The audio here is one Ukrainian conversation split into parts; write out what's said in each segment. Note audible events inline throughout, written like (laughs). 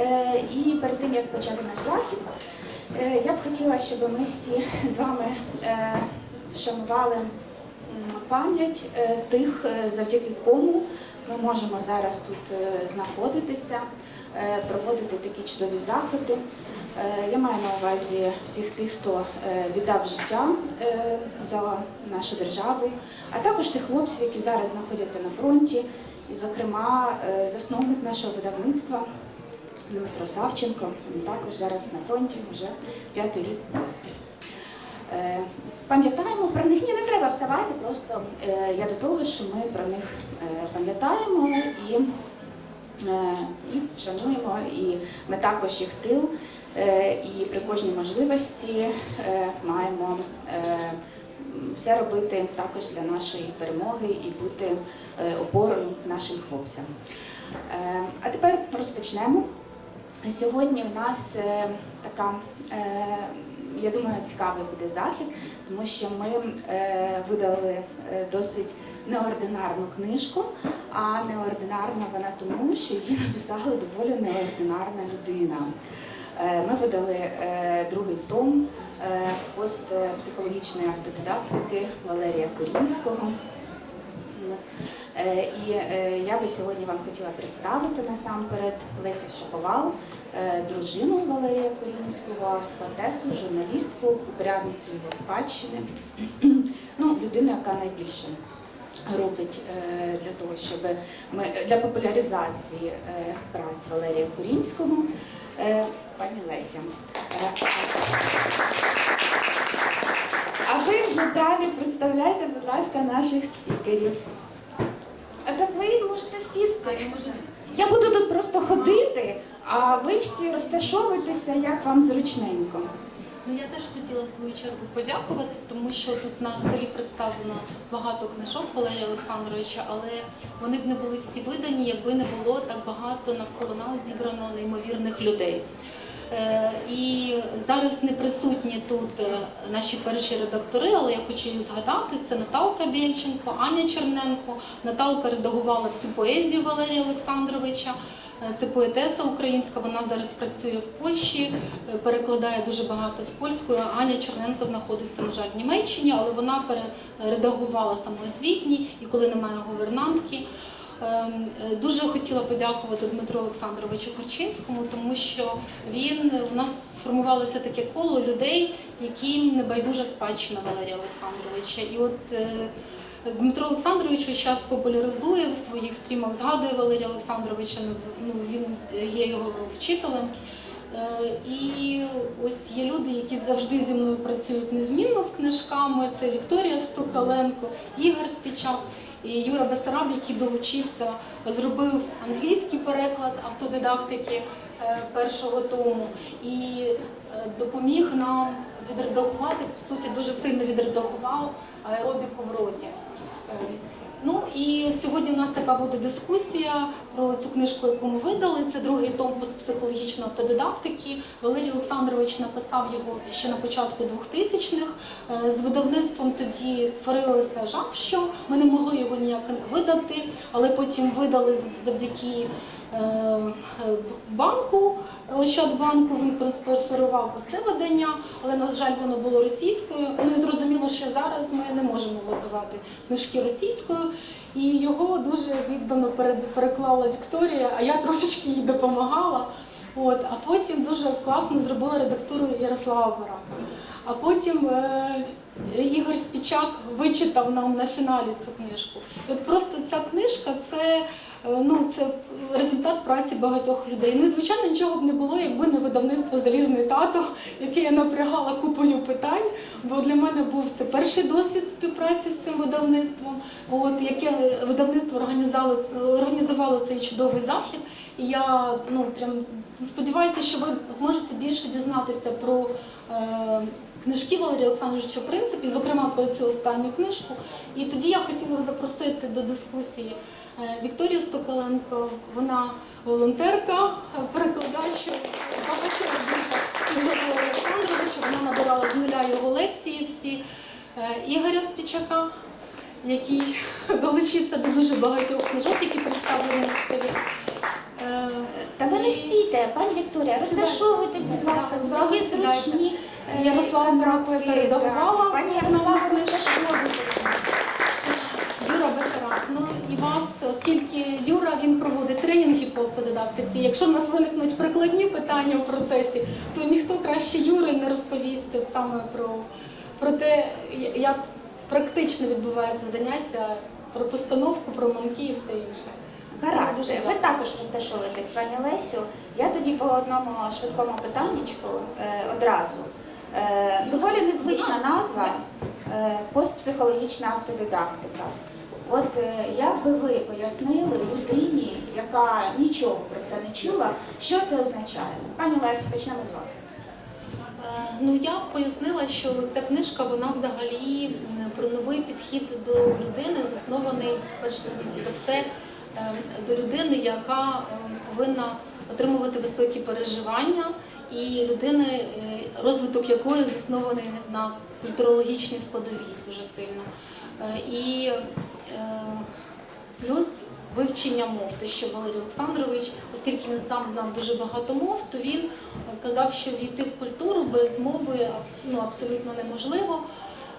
Е, І перед тим як почати наш захід, е, я б хотіла, щоб ми всі з вами е, вшанували пам'ять тих, завдяки кому ми можемо зараз тут знаходитися, проводити такі чудові заходи. Я маю на увазі всіх тих, хто віддав життя за нашу державу, а також тих хлопців, які зараз знаходяться на фронті, і, зокрема, засновник нашого видавництва Дмитро Савченко. Він також зараз на фронті вже п'ятий рік поспіль. Е, Пам'ятаємо про них, ні, не треба вставати, просто е, я до того, що ми про них е, пам'ятаємо і їх шануємо, і ми також їх тил. І при кожній можливості маємо все робити також для нашої перемоги і бути опорою нашим хлопцям. А тепер розпочнемо. Сьогодні у нас е, така, е, я думаю, цікавий буде захід, тому що ми е, видали досить неординарну книжку, а неординарна вона тому, що її написала доволі неординарна людина. Ми видали другий том е, постпсихологічної автодидактики Валерія Корінського. Е, І е, я би сьогодні вам хотіла представити насамперед Лесю Шаповал, е, дружину Валерія Корінського, поетесу, журналістку, упорядницю його спадщини, (clears throat) ну, людину, яка найбільше робить для того, щоб ми для популяризації праць Валерія Корінського. Пані Леся. А ви вже далі представляйте, будь ласка, наших спікерів. Можете сісти. Я буду тут просто ходити, а ви всі розташовуйтеся, як вам зручненько. Ну я теж хотіла в свою чергу подякувати, тому що тут на столі представлено багато книжок Валерія Олександровича, але вони б не були всі видані, якби не було так багато навколо нас зібрано неймовірних людей. Е, І зараз не присутні тут е, наші перші редактори, але я хочу їх згадати. Це Наталка Бєльченко, Аня Черненко. Наталка редагувала всю поезію Валерія Олександровича. Е, Це поетеса українська, вона зараз працює в Польщі, перекладає дуже багато з польської. Аня Черненко знаходиться, на жаль, в Німеччині, але вона перередагувала самоосвітній і коли немає гувернантки. Ем, е, Дуже хотіла подякувати Дмитру Олександровичу Корчинському, тому що він у нас сформувалося таке коло людей, яким не байдужа спадщина Валерія Олександровича. І от е, Дмитро Олександрович весь час популяризує в своїх стрімах, згадує Валерія Олександровича, ну, він є його вчителем. Е, І ось є люди, які завжди зі мною працюють незмінно з книжками. Це Вікторія Стукаленко, Ігор Спічак і Юра Бесараб, який долучився, зробив англійський переклад автодидактики е, першого тому і е, допоміг нам відредагувати, по суті, дуже сильно відредагував аеробіку в роті. Ну і сьогодні в нас така буде дискусія про цю книжку, яку ми видали. Це другий том психологічної автодидактики. Валерій Олександрович написав його ще на початку 2000-х. Е, З видавництвом тоді творилося жах, що ми не могли його ніяк видати, але потім видали завдяки банку, Ощадбанку, він проспонсорував це видання, але, на жаль, воно було російською. Ну зрозуміло, що зараз ми не можемо видавати книжки російською. І його дуже віддано переклала Вікторія, а я трошечки їй допомагала. От, а потім дуже класно зробила редактуру Ярослава Барака. А потім е, Ігор Спічак вичитав нам на фіналі цю книжку. І от просто ця книжка це, е, ну, це результат праці багатьох людей. Ну, звичайно, нічого б не було, якби не видавництво Залізний тато, яке я напрягала купою питань, бо для мене був це перший досвід співпраці з цим видавництвом, от, яке видавництво організувало, організувало цей чудовий захід. І я ну, прям сподіваюся, що ви зможете більше дізнатися про е, книжки Валерія Олександровича в принципі, зокрема про цю останню книжку. І тоді я хотіла запросити до дискусії е, Вікторію Стоколенко. Вона волонтерка, е, перекладач багатьох дуже книжок Олександровича. Вона набирала з нуля його лекції всі. Е, Ігоря Спічака, який (laughs) долучився до дуже багатьох книжок, які представлені на столі. Е, Та ви не стійте, пані Вікторія, розташовуйтесь, будь ласка, це такі зручні. е, Ярослава кнопки, передавала. Пані Ярослава, розташовуйтесь. Юра і вас, оскільки Юра він проводить тренінги по автодидактиці. Якщо в нас виникнуть прикладні питання у процесі, то ніхто краще Юри не розповість от саме про, про те, як практично відбувається заняття, про постановку, про манки і все інше. Гаразд, ви також розташовуєтесь, пані Лесю. Я тоді по одному швидкому питаннячку е, одразу. Е, доволі незвична назва е, постпсихологічна автодидактика. От е, як би ви пояснили людині, яка нічого про це не чула, що це означає? Пані Лесю, почнемо з вас. Е, Ну я б пояснила, що ця книжка вона взагалі про новий підхід до людини, заснований перш за все е, до людини, яка повинна отримувати високі переживання, і людини, розвиток якої заснований на культурологічній складовій дуже сильно. І вивчення мов, те, що Валерій Олександрович, оскільки він сам знав дуже багато мов, то він е, казав, що війти в культуру без мови ну, абсолютно неможливо.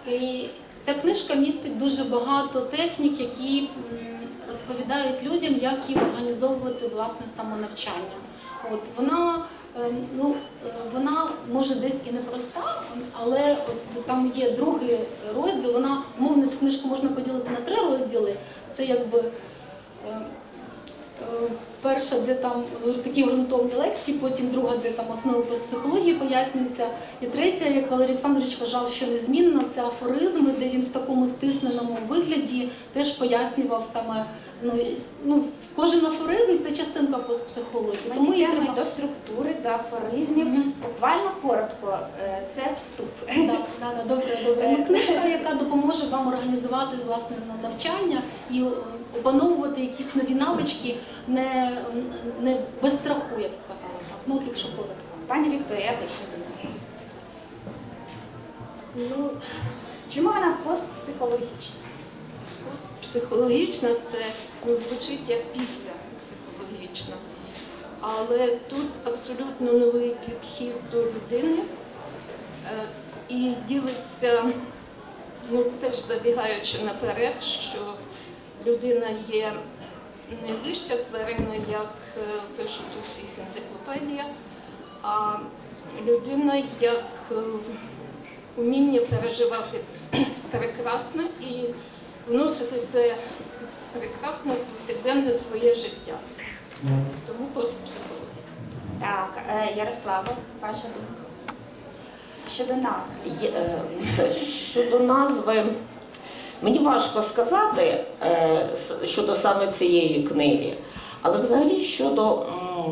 І ця книжка містить дуже багато технік, які розповідають людям, як їм організовувати власне самонавчання. От вона е, ну, е, вона може десь і непроста, але от там є другий розділ. Вона умовно цю книжку можна поділити на три розділи. Це якби перша, де там такі ґрунтовні лекції, потім друга, де там основи по психології пояснюється, і третя, як Валерій Олександрович вважав, що незмінна, це афоризми, де він в такому стисненому вигляді теж пояснював саме. Ну, ну, кожен афоризм це частинка постпсихології. Ми Тому її треба до структури, до афоризмів. Мгм. Буквально коротко, е, це вступ. Да, да, да, добре, добре. Ну, книжка, яка допоможе вам організувати власне навчання і е, опановувати якісь нові навички не, не без страху, я б сказала. так. Ну, якщо коротко. Пані Вікторія, ви що думаєте? Ну, Чому вона постпсихологічна? психологічна це ну, звучить як після психологічна. Але тут абсолютно новий підхід до людини е, і ділиться, ну теж забігаючи наперед, що людина є не вища тварина, як е, пишуть у всіх енциклопедіях, а людина як е, уміння переживати прекрасне і вносити це прекрасне в повсякденне своє життя. Тому постпсихологія. Так, е, Ярослава, ваша думка. Щодо назви. Щодо назви, мені важко сказати е, щодо саме цієї книги, але взагалі щодо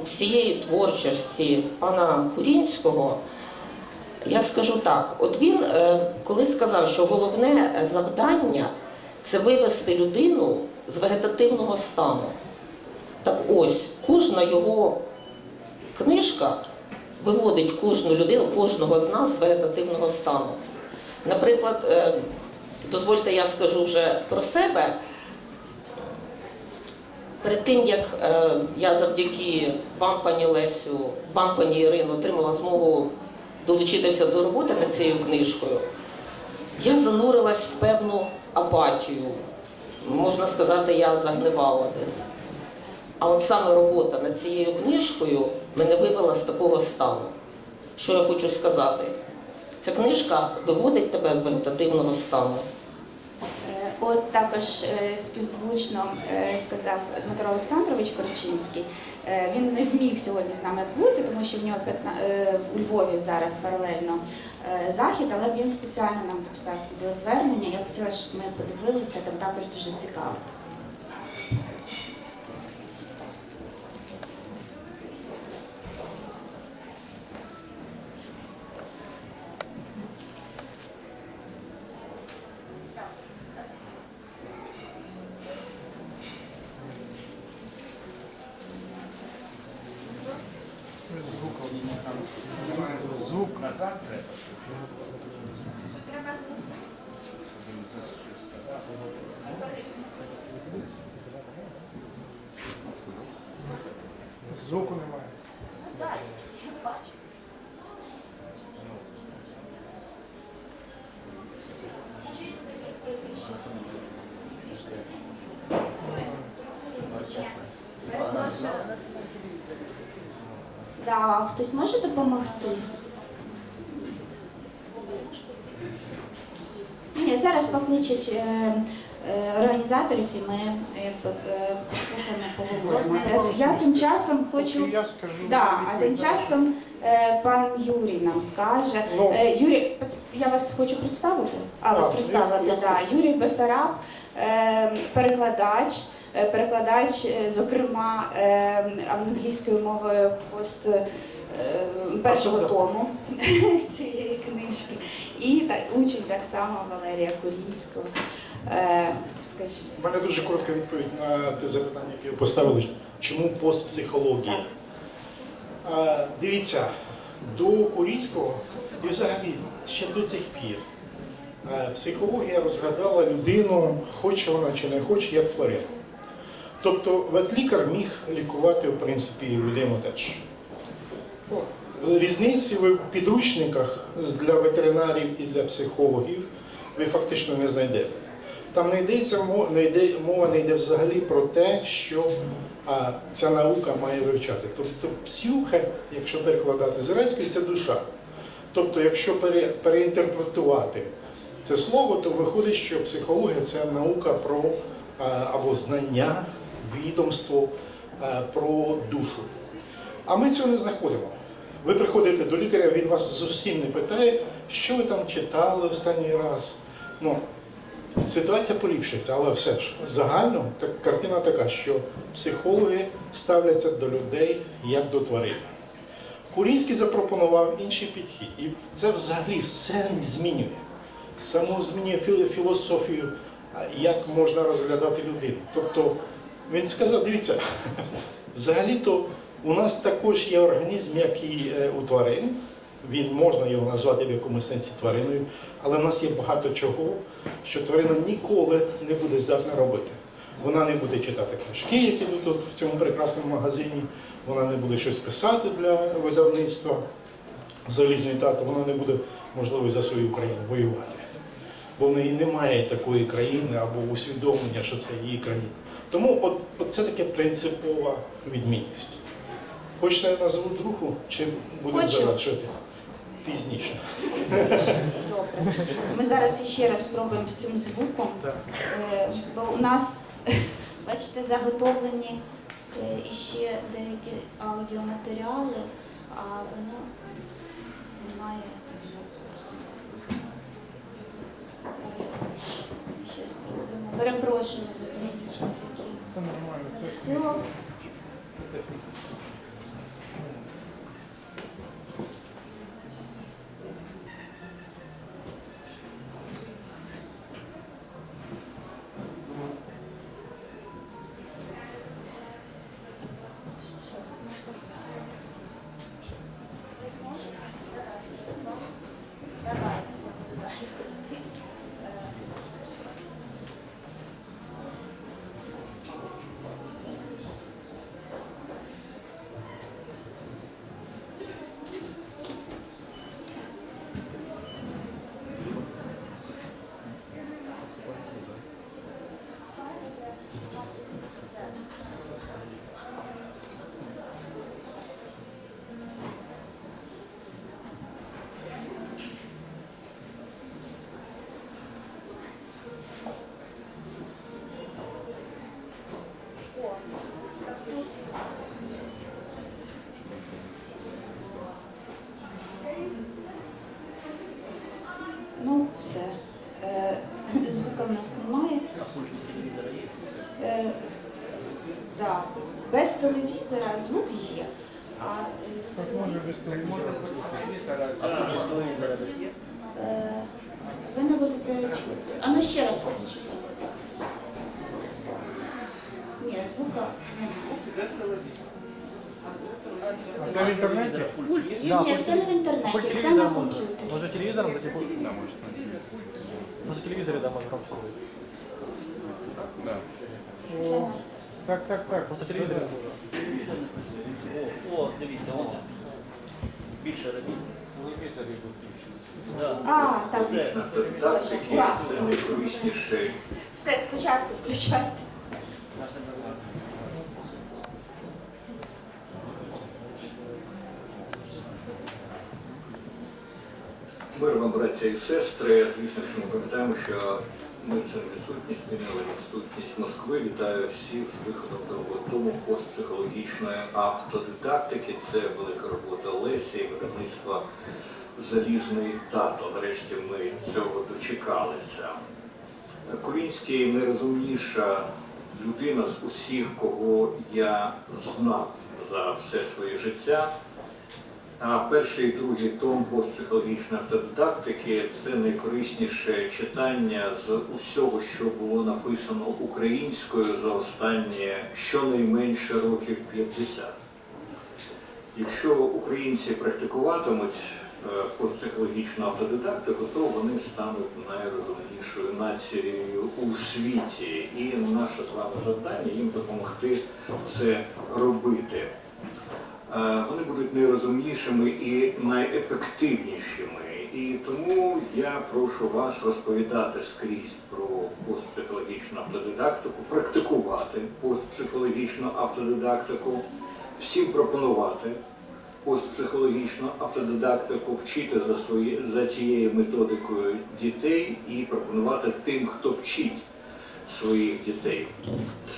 всієї творчості пана Курінського, я скажу так: от він е, коли сказав, що головне завдання це вивести людину з вегетативного стану. Так ось, кожна його книжка виводить кожну людину, кожного з нас з вегетативного стану. Наприклад, е, дозвольте, я скажу вже про себе. Перед тим, як е, я завдяки вам, пані Лесю, вам, пані Ірино, отримала змогу долучитися до роботи над цією книжкою, я занурилась в певну апатію. Можна сказати, я загнивала десь. А от саме робота над цією книжкою мене вивела з такого стану. Що я хочу сказати? Ця книжка виводить тебе з вегетативного стану. Е, От також е, співзвучно е, сказав Дмитро Олександрович Корчинський. Він не зміг сьогодні з нами бути, тому що в нього 15, е, у Львові зараз паралельно захід, але він спеціально нам записав відеозвернення. Я б хотіла, щоб ми подивилися, там також дуже цікаво. Назад треба. Звуку немає. Да, хтось може допомогти? Ні, покличуть е, е, організаторів і ми е, послухаємо поговоримо. Я тим часом хочу. Я скажу. Да, а тим часом пан Юрій нам скаже. Ну. Юрій, я вас хочу представити. А, вас представити, я- я да. Юрій Бесараб, перекладач, перекладач, зокрема, англійською мовою пост першого тому (laughs) цієї книжки. І та, учень так само Валерія Курільського. Е, скажіть. У мене дуже коротка відповідь на те запитання, яке ви поставили. Чому постпсихологія? А, дивіться, до Курійського і взагалі ще до цих пір е, психологія розглядала людину, хоче вона чи не хоче, як тварину. Тобто ветлікар міг лікувати, в принципі, людину теж. Різниці ви в підручниках для ветеринарів і для психологів ви фактично не знайдете. Там не йдеться не йде, мова не йде взагалі про те, що а, ця наука має вивчати. Тобто псюхе, якщо перекладати з грецької, це душа. Тобто, якщо пере, переінтерпретувати це слово, то виходить, що психологія це наука про а, або знання, відомство а, про душу. А ми цього не знаходимо. Ви приходите до лікаря, він вас зовсім не питає, що ви там читали останній раз. Ну, ситуація поліпшується, але все ж загально так, картина така, що психологи ставляться до людей як до тварин. Курінський запропонував інший підхід, і це взагалі все змінює. Само змінює філософію, як можна розглядати людину. Тобто він сказав: дивіться, (laughs) взагалі-то у нас також є організм, як і е, у тварин. Він можна його назвати в якомусь сенсі твариною, але в нас є багато чого, що тварина ніколи не буде здатна робити. Вона не буде читати книжки, які тут в цьому прекрасному магазині, вона не буде щось писати для видавництва залізний тато, вона не буде, можливо, за свою країну воювати. Бо в неї немає такої країни або усвідомлення, що це її країна. Тому от, от це таке принципова відмінність. Хочете я назву другу, чи будемо Хочу. завершити? Пізніше. Добре. Ми зараз ще раз спробуємо з цим звуком, Е, бо у нас, (laughs) бачите, заготовлені е, іще деякі аудіоматеріали, а воно немає звуку. Зараз ще спробуємо. Перепрошую за технічні такі. Це нормально, Все. телевізора звук є. А е, з телевізора- Е, ви не будете чути. А ну ще раз включіть. Ні, звука немає. А це в інтернеті? Ні, це не в інтернеті, це на комп'ютері. Може телевизором до типу? Да, может. Может телевизоре, да, может громче будет. О, Так, так, так. Просто телевизор. О, о, дивіться, ось. Більше робіть. Да. А, так. Все. Точно. Це найкорисніше Все, спочатку включайте. Мир вам, браття і сестри. Звісно, що ми пам'ятаємо, що це відсутність змінили відсутність Москви. Вітаю всіх з виходом другого тому постпсихологічної автодидактики. Це велика робота Лесі і видавництва Залізний тато. Нарешті ми цього дочекалися. Курінський найрозумніша людина з усіх, кого я знав за все своє життя. А перший і другий том постпсихологічної автодидактики це найкорисніше читання з усього, що було написано українською за останні щонайменше років 50. Якщо українці практикуватимуть е, постпсихологічну автодидактику, то вони стануть найрозумнішою нацією у світі. І наше з вами завдання їм допомогти це робити. Е, Вони будуть найрозумнішими і найефективнішими. І тому я прошу вас розповідати скрізь про постпсихологічну автодидактику, практикувати постпсихологічну автодидактику, всім пропонувати постпсихологічну автодидактику, вчити за, свої, за цією методикою дітей і пропонувати тим, хто вчить своїх дітей.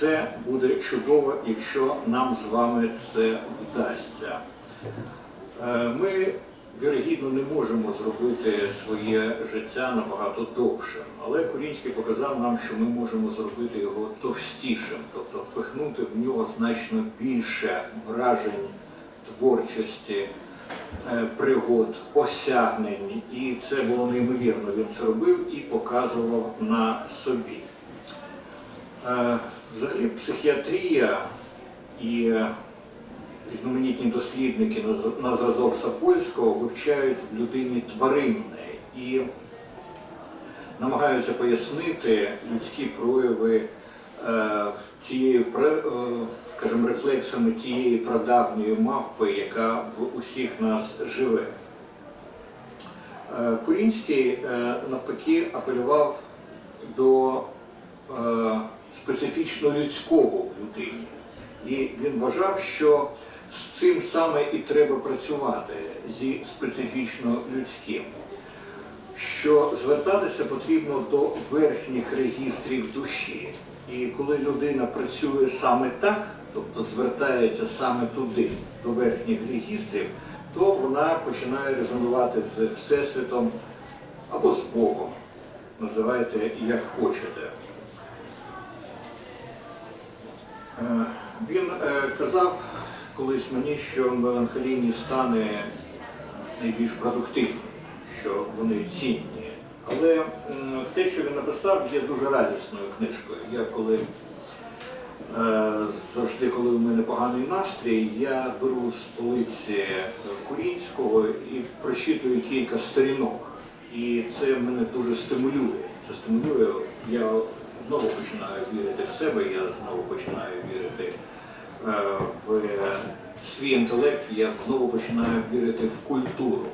Це буде чудово, якщо нам з вами це вдасться. Е, Ми, вірогідно, не можемо зробити своє життя набагато довшим, але Курінський показав нам, що ми можемо зробити його товстішим, тобто впихнути в нього значно більше вражень, творчості, е, пригод, осягнень. І це було неймовірно. Він це робив і показував на собі. Е, Взагалі психіатрія і е, різноманітні дослідники на зр- на зразок Сапольського вивчають в людині тваринне і намагаються пояснити людські прояви пре- е, скажімо, рефлексами тієї прадавньої мавпи, яка в усіх нас живе. Курінський навпаки апелював до специфічно людського в людині. І він вважав, що з цим саме і треба працювати зі специфічно людським. Що звертатися потрібно до верхніх регістрів душі. І коли людина працює саме так, тобто звертається саме туди, до верхніх регістрів, то вона починає резонувати з Всесвітом або з Богом. Називайте як хочете. Е, Він е, казав колись мені, що меланхолійні стани найбільш продуктивні, що вони цінні. Але те, що він написав, є дуже радісною книжкою. Я коли е, завжди, коли в мене поганий настрій, я беру з полиці е, Курінського і прочитую кілька сторінок. І це мене дуже стимулює. Це стимулює. Я знову починаю вірити в себе, я знову починаю вірити е, в свій інтелект, я знову починаю вірити в культуру.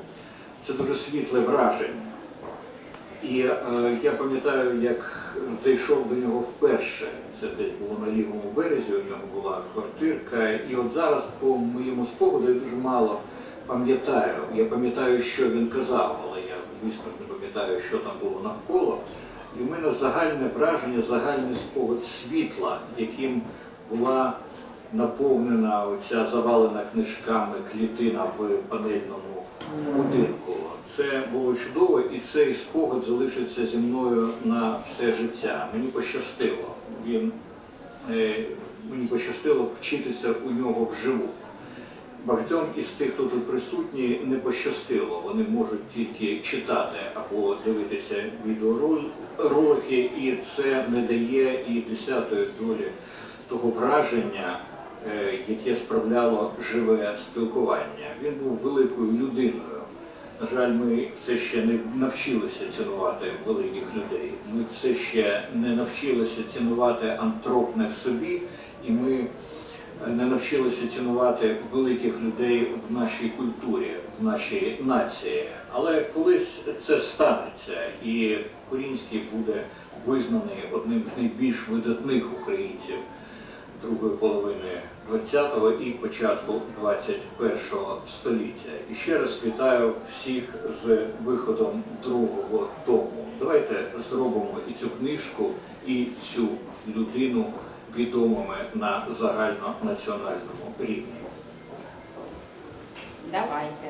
Це дуже світле враження. І е, я пам'ятаю, як зайшов до нього вперше. Це десь було на лівому березі, у нього була квартирка. І от зараз, по моєму спогаду, я дуже мало пам'ятаю. Я пам'ятаю, що він казав, але я, звісно ж, не пам'ятаю, що там було навколо. І в мене загальне враження, загальний спогад світла, яким була наповнена оця завалена книжками клітина в панельному будинку. Це було чудово, і цей спогад залишиться зі мною на все життя. Мені пощастило. Він, е, мені пощастило вчитися у нього вживу. Багатьом із тих, хто тут присутні, не пощастило. Вони можуть тільки читати або дивитися відеоролики, і це не дає і десятої долі того враження, е, яке справляло живе спілкування. Він був великою людиною. На жаль, ми все ще не навчилися цінувати великих людей. Ми все ще не навчилися цінувати антропне в собі, і ми не навчилися цінувати великих людей в нашій культурі, в нашій нації. Але колись це станеться, і Корінський буде визнаний одним з найбільш видатних українців другої половини ХХ і початку ХХІ століття. І ще раз вітаю всіх з виходом другого тому. Давайте зробимо і цю книжку, і цю людину відомими на загальнонаціональному рівні. Давайте.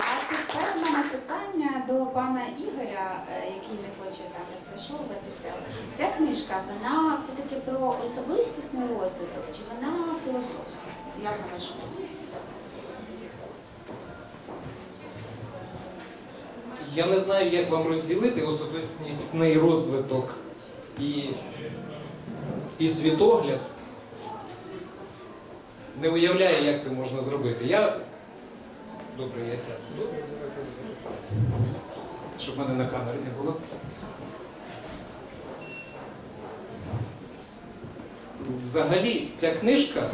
А тепер у мене питання до пана Ігоря, е, який не хоче там розташовуватися. Ця книжка, вона все-таки про особистісний розвиток, чи вона філософська? Як на вашу думку? Я не знаю, як вам розділити особистісний розвиток і, і світогляд. Не уявляю, як це можна зробити. Я. Добре, я сяду. Добре. Щоб мене на камері не було. Взагалі, ця книжка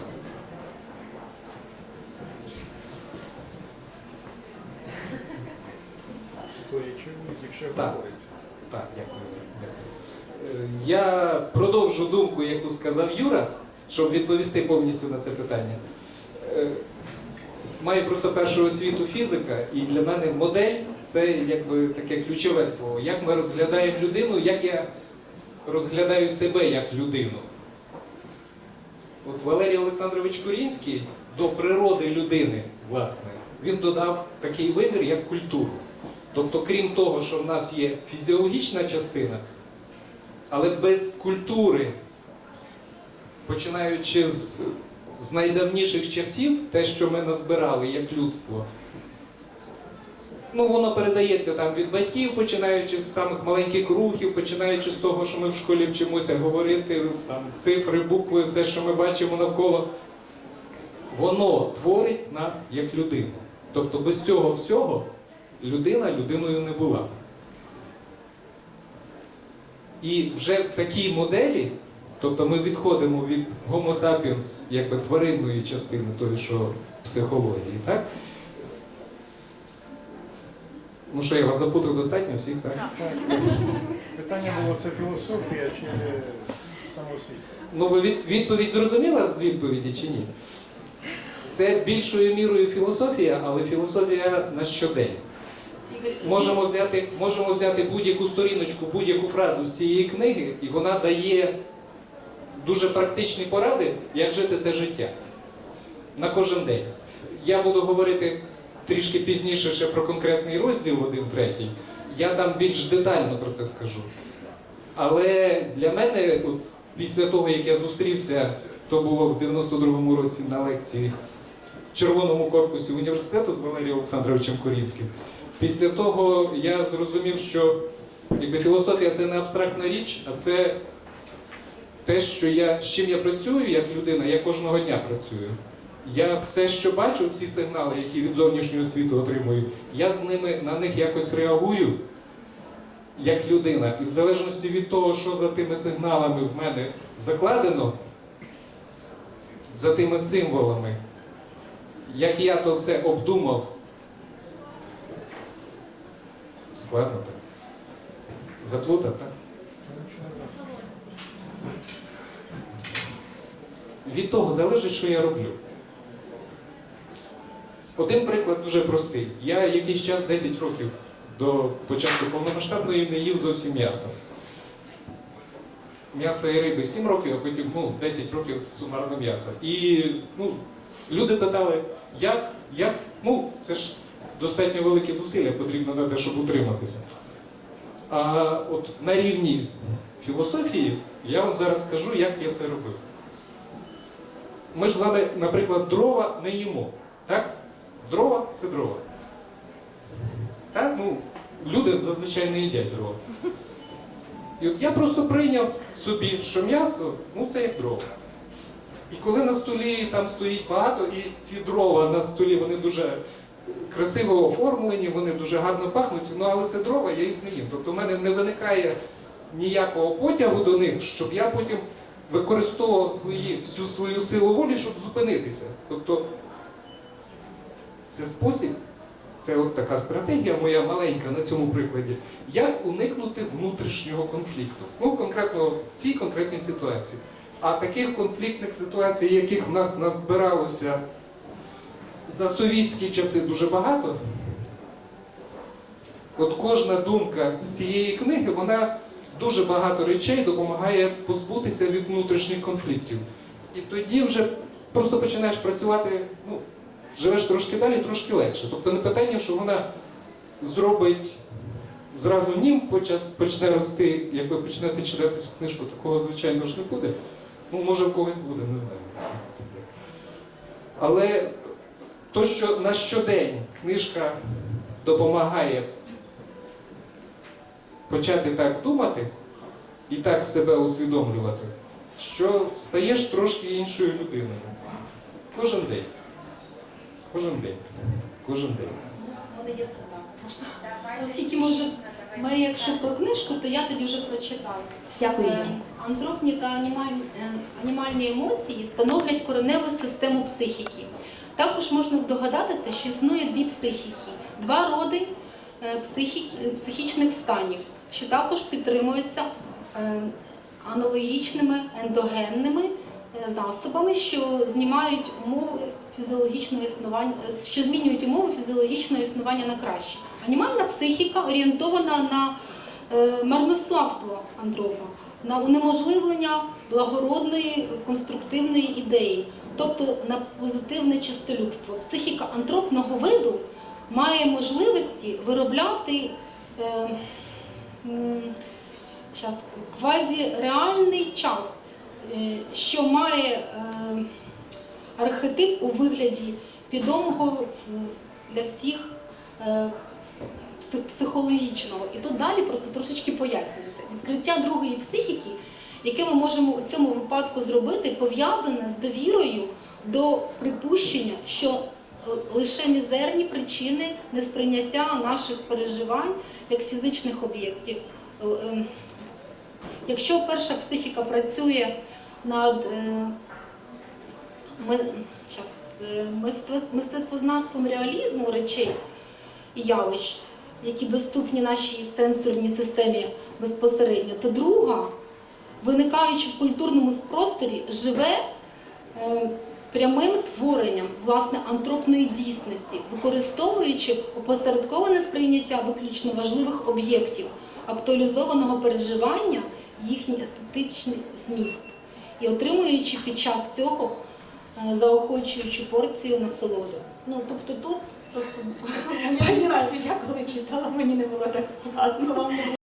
якщо Так. говорить. Так, дякую. Я продовжу думку, яку сказав Юра, щоб відповісти повністю на це питання. Е, Маю просто першу освіту фізика, і для мене модель це якби таке ключове слово. Як ми розглядаємо людину, як я розглядаю себе як людину. От Валерій Олександрович Курінський до природи людини, власне, він додав такий вимір, як культуру. Тобто, крім того, що в нас є фізіологічна частина, але без культури, починаючи з, з найдавніших часів, те, що ми назбирали як людство, ну воно передається там від батьків, починаючи з самих маленьких рухів, починаючи з того, що ми в школі вчимося говорити, там цифри, букви, все, що ми бачимо навколо, воно творить нас як людину. Тобто без цього всього людина людиною не була. І вже в такій моделі, тобто ми відходимо від Homo sapiens, якби тваринної частини, тої, що в психології, так? Ну що, я вас запутав достатньо всіх, так? (laughs) Питання було, це філософія чи самосвіт? Ну, ви від, відповідь зрозуміла з відповіді чи ні? Це більшою мірою філософія, але філософія на щодень. Можемо взяти, можемо взяти будь-яку сторіночку, будь-яку фразу з цієї книги, і вона дає дуже практичні поради, як жити це життя на кожен день. Я буду говорити трішки пізніше ще про конкретний розділ, один третій. Я там більш детально про це скажу. Але для мене, от після того, як я зустрівся, то було в 92-му році на лекції в червоному корпусі університету з Валерієм Олександровичем Корінським. Після того я зрозумів, що якби, філософія це не абстрактна річ, а це те, що я, з чим я працюю як людина, я кожного дня працюю. Я все, що бачу, всі сигнали, які від зовнішнього світу отримую, я з ними на них якось реагую як людина. І в залежності від того, що за тими сигналами в мене закладено, за тими символами, як я то все обдумав, складно так. Заплутав, так? Від того залежить, що я роблю. Один приклад дуже простий. Я якийсь час 10 років до початку повномасштабної не їв зовсім м'яса. М'ясо і риби 7 років, а потім ну, 10 років сумарно м'яса. І ну, люди питали, як, як, ну, це ж достатньо великі зусилля потрібно на те, щоб утриматися. А от на рівні філософії я вам зараз скажу, як я це робив. Ми ж з вами, наприклад, дрова не їмо. Так? Дрова це дрова. Так? Ну, люди зазвичай не їдять дрова. І от я просто прийняв собі, що м'ясо, ну це як дрова. І коли на столі там стоїть багато, і ці дрова на столі, вони дуже красиво оформлені, вони дуже гарно пахнуть, ну але це дрова, я їх не їм. Тобто в мене не виникає ніякого потягу до них, щоб я потім використовував свої, всю свою силу волі, щоб зупинитися. Тобто це спосіб, це от така стратегія моя маленька на цьому прикладі, як уникнути внутрішнього конфлікту. Ну, конкретно в цій конкретній ситуації. А таких конфліктних ситуацій, яких в нас назбиралося за совітські часи дуже багато. От кожна думка з цієї книги, вона дуже багато речей допомагає позбутися від внутрішніх конфліктів. І тоді вже просто починаєш працювати, ну, живеш трошки далі, трошки легше. Тобто не питання, що вона зробить зразу нім почне рости, як ви почнете читати цю книжку, такого, звичайно ж, не буде. Ну, може, в когось буде, не знаю. Але то, що на щодень книжка допомагає почати так думати і так себе усвідомлювати, що стаєш трошки іншою людиною. Кожен день. Кожен день. Кожен день. Оскільки може, ми, якщо про книжку, то я тоді вже прочитаю. Дякую. Е, Антропні та е, анімальні емоції становлять кореневу систему психіки. Також можна здогадатися, що існує дві психіки, два роди е, психічних станів, що також підтримуються е, аналогічними ендогенними е, засобами, що знімають умови фізіологічного існування, е, що змінюють умови фізіологічного існування на краще. Анімальна психіка орієнтована на е, марнославство антропа, на унеможливлення благородної конструктивної ідеї, тобто на позитивне чистолюбство. Психіка антропного виду має можливості виробляти е, щас, квазіреальний час, е, що має е, архетип у вигляді відомого е, для всіх е, психологічного. І тут далі просто трошечки пояснюється. Відкриття другої психіки, яке ми можемо у цьому випадку зробити, пов'язане з довірою до припущення, що е, лише мізерні причини несприйняття наших переживань як фізичних об'єктів. Е, ем, Якщо перша психіка працює над е, мистецтвознавством реалізму речей і явищ, які доступні нашій сенсорній системі безпосередньо, то друга, виникаючи в культурному просторі, живе е, прямим творенням власне антропної дійсності, використовуючи опосередковане сприйняття виключно важливих об'єктів, актуалізованого переживання, їхній естетичний зміст, і отримуючи під час цього е, заохочуючу порцію насолоди. Ну тобто тут просто Пані Расю, я коли читала, мені не було так складно. Не